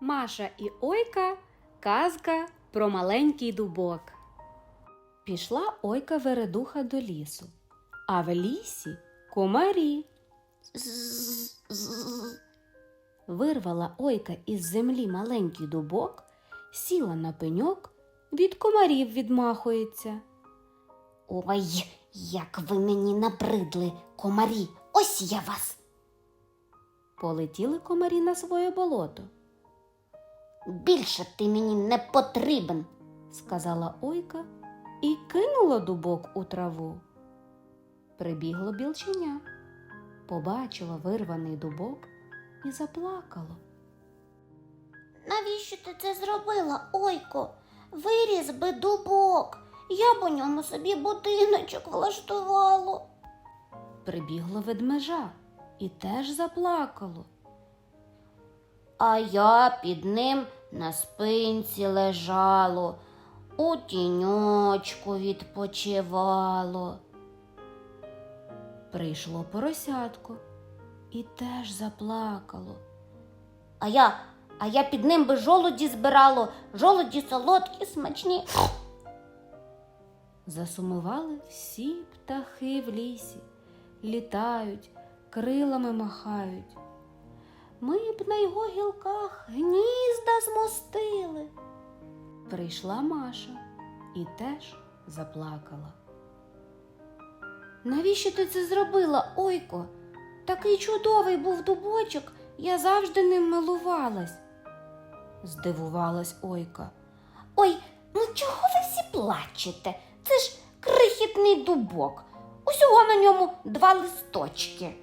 Маша і Ойка казка про маленький дубок. Пішла Ойка Вередуха до лісу, а в лісі комарі. Вирвала Ойка із землі маленький дубок, сіла на пеньок, від комарів відмахується. Ой, як ви мені набридли, комарі, ось я вас. Полетіли комарі на своє болото. Більше ти мені не потрібен. сказала Ойка і кинула дубок у траву. Прибігло білченя, побачила вирваний дубок і заплакало. Навіщо ти це зробила, Ойко? Виріз би дубок. Я б у ньому собі будиночок влаштувало. Прибігло ведмежа і теж заплакало. А я під ним на спинці лежало, у тіньочку відпочивало. Прийшло поросятко і теж заплакало. А я, а я під ним би жолуді збирало, жолуді солодкі, смачні. Засумували всі птахи в лісі, літають, крилами махають. Ми б на його гілках гнізда змостили. Прийшла Маша і теж заплакала. Навіщо ти це зробила, Ойко? Такий чудовий був дубочок, я завжди ним милувалась. Здивувалась Ойка. Ой, ну чого ви всі плачете? Це ж крихітний дубок. Усього на ньому два листочки.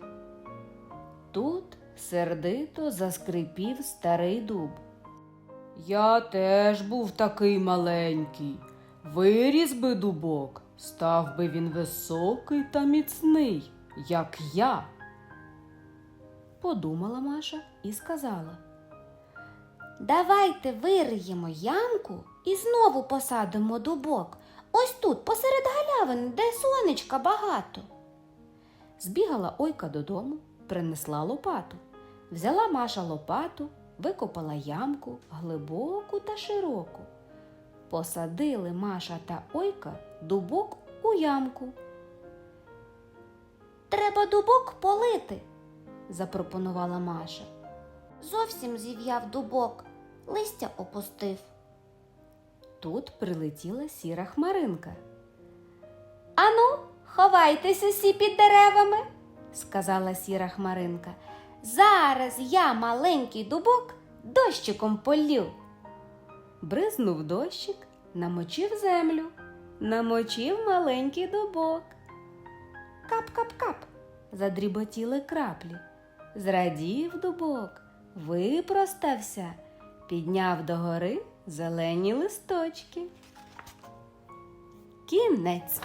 Тут сердито заскрипів старий дуб. Я теж був такий маленький. Виріс би дубок, став би він високий та міцний, як я. Подумала Маша і сказала. Давайте вириємо ямку і знову посадимо дубок. Ось тут, посеред галявини, де сонечка багато. Збігала Ойка додому, принесла лопату. Взяла Маша лопату, викопала ямку глибоку та широку. Посадили Маша та Ойка дубок у ямку. Треба дубок полити. запропонувала Маша. Зовсім зів'яв дубок, листя опустив. Тут прилетіла сіра хмаринка, Ану, ховайтеся всі під деревами. Сказала сіра хмаринка. Зараз я маленький дубок дощиком полю. Бризнув дощик, намочив землю, намочив маленький дубок. Кап-кап-кап, задріботіли краплі. Зрадів дубок, випростався, підняв догори зелені листочки. Кінець.